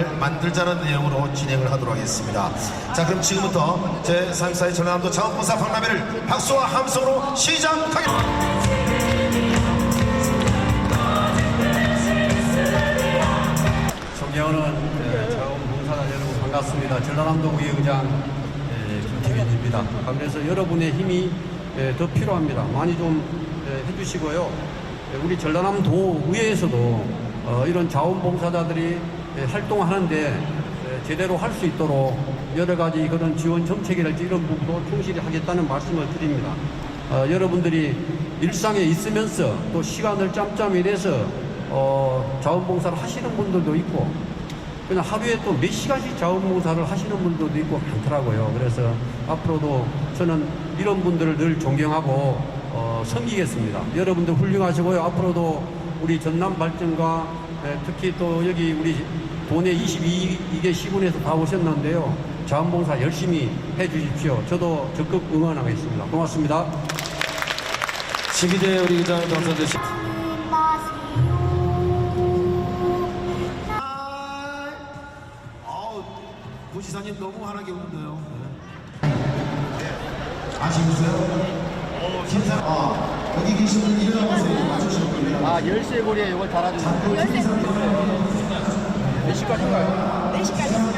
만들자는 내용으로 진행을 하도록 하겠습니다. 자, 그럼 지금부터 제34회 전남도 자원봉사 박람회를 박수와 함성으로 시작하겠습니다. 존경하는 예, 자원봉사자 여러분 반갑습니다. 전라남도구의 의장 예, 김태균입니다. 그래서 여러분의 힘이 예, 더 필요합니다. 많이 좀 예, 해주시고요. 예, 우리 전라남도 의회에서도 어, 이런 자원봉사자들이 예, 활동하는데 예, 제대로 할 수 있도록 여러 가지 그런 지원 정책이랄지 이런 부분도 충실히 하겠다는 말씀을 드립니다. 어, 여러분들이 일상에 있으면서 또 시간을 짬짬이 내서 어, 자원봉사를 하시는 분들도 있고 그냥 하루에 또 몇 시간씩 자원봉사를 하시는 분들도 있고 많더라고요. 그래서 앞으로도 저는 이런 분들을 늘 존경하고 어, 섬기겠습니다. 여러분들 훌륭하시고요. 앞으로도 우리 전남 발전과 에, 특히 또 여기 우리 도내 22개 시군에서 다 오셨는데요. 자원봉사 열심히 해 주십시오. 저도 적극 응원하겠습니다. 고맙습니다. 시기재 우리 의장 당선되신 아우, 부시사님 너무 환하게 웃는데요. 아시겠어요? 진짜, 아, 여기 계신 분 일어나보세요. 맞추시는 분이요. 아, 열쇠 고리에 이걸 달아주세요. 몇 시까지인가요? 4시까지. 아, 됐네.